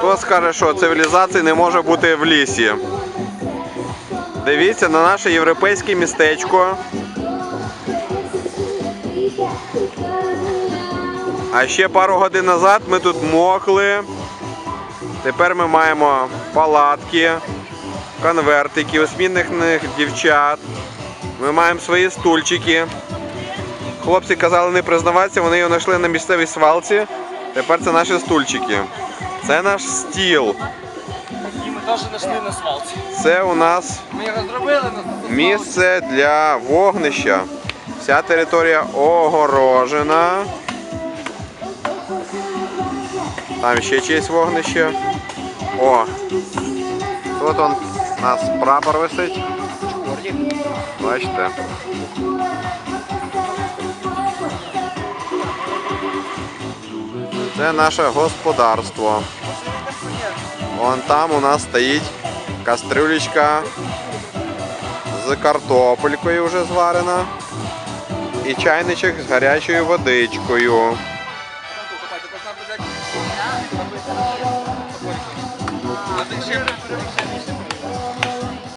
Хто скаже, що цивілізації не може бути в лісі? Дивіться на наше європейське містечко. А ще пару годин назад ми тут мокли. Тепер ми маємо палатки, конвертики, усмінних дівчат. Ми маємо свої стульчики. Хлопці казали не признаватися, вони його знайшли на місцевій свалці. Тепер це наші стульчики. Це наш стіл. І ми теж знайшли на свалці. Це у нас Ми його зробили на місце для вогнища. Вся територія огорожена. Там ще чиєсь вогнище. О! Тут он у нас прапор висить. Бачите. Це наше господарство. Вон там у нас стоїть кастрюлечка з картопелькою вже зварена. І чайничок з гарячою водичкою.